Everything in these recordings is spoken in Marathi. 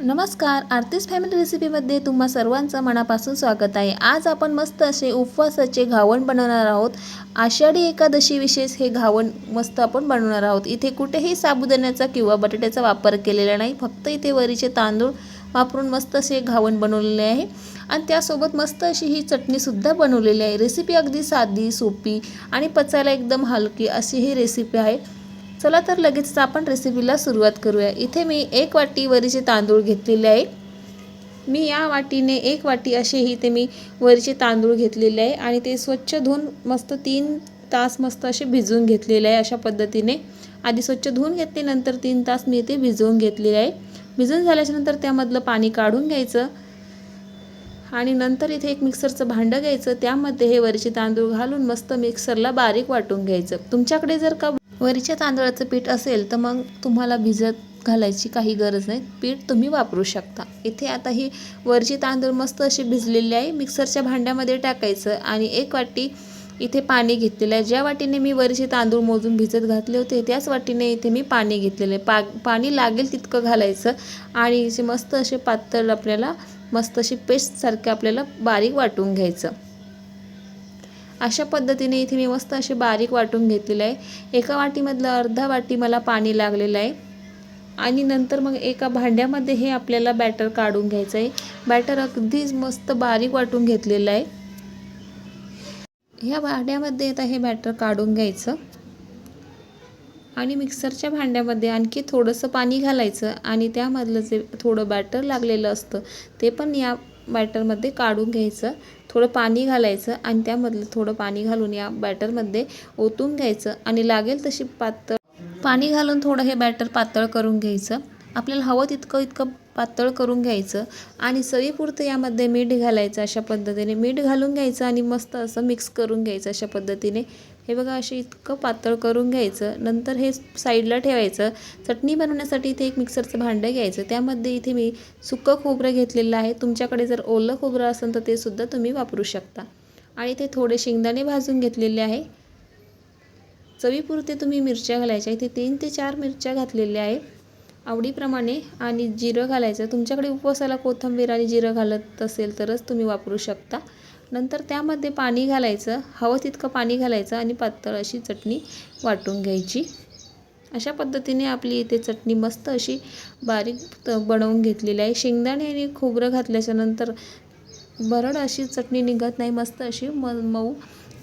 नमस्कार आरतीस फॅमिली रेसिपीमध्ये तुम्हा सर्वांचं मनापासून स्वागत आहे. आज आपण मस्त असे उपवासाचे घावण बनवणार आहोत. आषाढी एकादशी विशेष हे घावण मस्त आपण बनवणार आहोत. इथे कुठेही साबुदाण्याचा किंवा बटाट्याचा वापर केलेला नाही. फक्त इथे वरीचे तांदूळ वापरून मस्त असे घावण बनवलेले आहे. आणि त्यासोबत मस्त अशी ही चटणीसुद्धा बनवलेली आहे. रेसिपी अगदी साधी सोपी आणि पचायला एकदम हलकी अशी ही रेसिपी आहे. चला तर लगेच आपण रेसिपीला सुरुवात करूया. इथे मी एक वाटी वरीचे तांदूळ घेतलेले आहे. मी या वाटीने एक वाटी असे ते मी वरीचे तांदूळ घेतलेले आहे आणि ते स्वच्छ धुवून मस्त तीन तास मस्त असे भिजवून घेतलेले आहे अशा पद्धतीने. आधी स्वच्छ धुवून घेतले नंतर तीन तास मी ते भिजवून घेतलेले आहे. भिजून झाल्याच्यानंतर त्यामधलं पाणी काढून घ्यायचं. आणि नंतर इथे एक मिक्सरचं भांडं घ्यायचं. त्यामध्ये हे वरीचे तांदूळ घालून मस्त मिक्सरला बारीक वाटून घ्यायचं. तुमच्याकडे जर का वरीच्या तांदळाचं पीठ असेल तर मग तुम्हाला भिजत घालायची काही गरज नाही. पीठ तुम्ही वापरू शकता. इथे आता ही वरची तांदूळ मस्त अशी भिजलेली आहे. मिक्सरच्या भांड्यामध्ये टाकायचं आणि एक वाटी इथे पाणी घेतलेलं आहे. ज्या वाटीने मी वरचे तांदूळ मोजून भिजत घातले होते त्याच वाटीने इथे मी पाणी घेतलेलं आहे. पा पाणी लागेल तितकं घालायचं आणि जे मस्त असे पातळ आपल्याला मस्त अशी पेस्टसारखे आपल्याला बारीक वाटून घ्यायचं. अशा पद्धतीने इथे मी मस्त असे बारीक वाटून घेतलेलं आहे. एका वाटीमधलं अर्धा वाटी मला पाणी लागलेलं आहे. आणि नंतर मग एका भांड्यामध्ये हे आपल्याला बॅटर काढून घ्यायचं आहे. बॅटर अगदीच मस्त बारीक वाटून घेतलेलं आहे. ह्या भांड्यामध्ये आता हे बॅटर काढून घ्यायचं. आणि मिक्सरच्या भांड्यामध्ये आणखी थोडंसं पाणी घालायचं आणि त्यामधलं जे थोडं बॅटर लागलेलं असतं ते पण या बॅटरमध्ये काढून घ्यायचं थोडं पाणी घालायचं आणि त्यामधलं थोडं पाणी घालून या बॅटरमध्ये ओतून घ्यायचं आणि लागेल तशी पातळ पाणी घालून थोडं हे बॅटर पातळ करून घ्यायचं. आपल्याला हवं तितकं इतकं पातळ करून घ्यायचं आणि चवीपुरतं यामध्ये मीठ घालायचं अशा पद्धतीने. मीठ घालून घ्यायचं आणि मस्त असं मिक्स करून घ्यायचं अशा पद्धतीने. हे बघा असे इतकं पातळ करून घ्यायचं. नंतर हे साईडला ठेवायचं. चटणी बनवण्यासाठी इथे एक मिक्सरचं भांडं घ्यायचं. त्यामध्ये इथे मी सुकं खोबरं घेतलेलं आहे. तुमच्याकडे जर ओलं खोबरं असेल तर ते सुद्धा तुम्ही वापरू शकता. आणि ते थोडे शेंगदाणे भाजून घेतलेले आहे. चवीपुरते तुम्ही मिरच्या घालायच्या. इथे तीन ते चार मिरच्या घातलेल्या आहे आवडीप्रमाणे आणि जिरं घालायचं. तुमच्याकडे उपवासाला कोथिंबीर आणि जिरं घालत असेल तरच तुम्ही वापरू शकता. नंतर त्यामध्ये पाणी घालायचं. हवं तितकं पाणी घालायचं आणि पातळ अशी चटणी वाटून घ्यायची. अशा पद्धतीने आपली इथे चटणी मस्त अशी बारीक बनवून घेतलेली आहे. शेंगदाणे आणि खोबरं घातल्याच्यानंतर बरड अशी चटणी निघत नाही. मस्त अशी म मऊ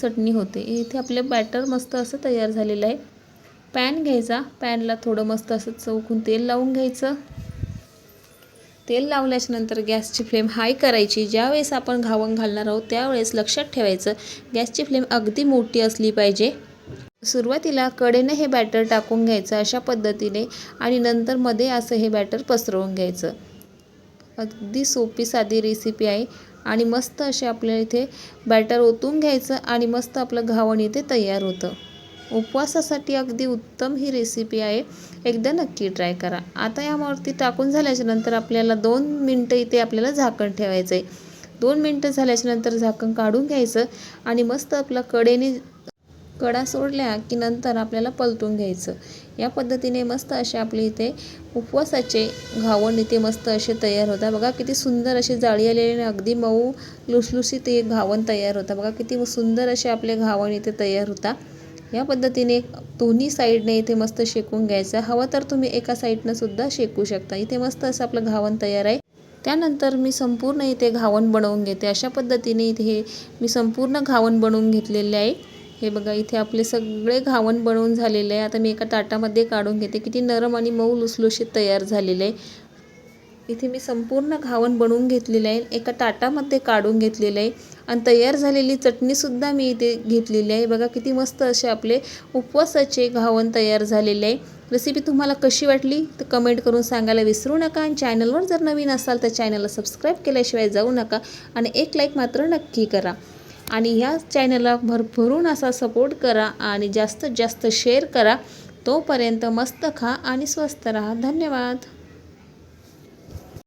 चटणी होते. इथे आपले बॅटर मस्त असं तयार झालेलं आहे. पॅन घ्यायचा. पॅनला थोडं मस्त असं चौकून तेल लावून घ्यायचं. तेल लावल्याच्यानंतर गॅसची फ्लेम हाय करायची. ज्यावेळेस आपण घावण घालणार आहोत त्यावेळेस लक्षात ठेवायचं गॅसची फ्लेम अगदी मोठी असली पाहिजे. सुरुवातीला कडेनं हे बॅटर टाकून घ्यायचं अशा पद्धतीने आणि नंतर मध्ये असं हे बॅटर पसरवून घ्यायचं. अगदी सोपी साधी रेसिपी आहे आणि मस्त असे आपल्या इथे बॅटर ओतून घ्यायचं आणि मस्त आपलं घावण इथे तयार होतं. उपवासासाठी अगदी उत्तम ही रेसिपी आहे. एकदा नक्की ट्राय करा. आता यावरती टाकून झाल्याच्यानंतर आपल्याला दोन मिनटं इथे आपल्याला झाकण ठेवायचं आहे दोन मिनटं झाल्याच्यानंतर झाकण काढून घ्यायचं आणि मस्त आपला कडेने कडा सोडल्या की नंतर आपल्याला पलटून घ्यायचं. या पद्धतीने मस्त असे आपले इथे उपवासाचे घावण इथे मस्त असे तयार होतात. बघा किती सुंदर असे जाळी आलेले अगदी मऊ लुसलुसीत हे घावण तयार होतं बघा किती सुंदर असे आपले घावण इथे तयार होतात. या पद्धतीने दोन्ही साईडने इथे मस्त शेकून घ्यायचं. हवं तर तुम्ही एका साईडनं सुद्धा शेकू शकता. इथे मस्त असं आपलं घावण तयार आहे. त्यानंतर मी संपूर्ण इथे घावण बनवून घेते. अशा पद्धतीने इथे हे मी संपूर्ण घावण बनवून घेतलेले आहे. हे बघा इथे आपले सगळे घावण बनवून झालेले आहे. आता मी एका ताटामध्ये काढून घेते. किती नरम आणि मऊ लुसलुशीत तयार झालेले आहे. इथे मी संपूर्ण घावण बनवून घेतलेलं आहे. एका ताटामध्ये काढून घेतलेलं आहे. आणि तयार झालेली चटणीसुद्धा मी इथे घेतलेली आहे. बघा किती मस्त असे आपले उपवासाचे घावण तयार झालेले आहे. रेसिपी तुम्हाला कशी वाटली? तर कमेंट करून सांगायला विसरू नका. आणि चॅनलवर जर नवीन असाल तर चॅनलला सबस्क्राईब केल्याशिवाय जाऊ नका. आणि एक लाईक मात्र नक्की करा. आणि ह्या चॅनलला भरभरून असा सपोर्ट करा आणि जास्तीत जास्त शेअर करा. तोपर्यंत मस्त खा आणि स्वस्त राहा. धन्यवाद.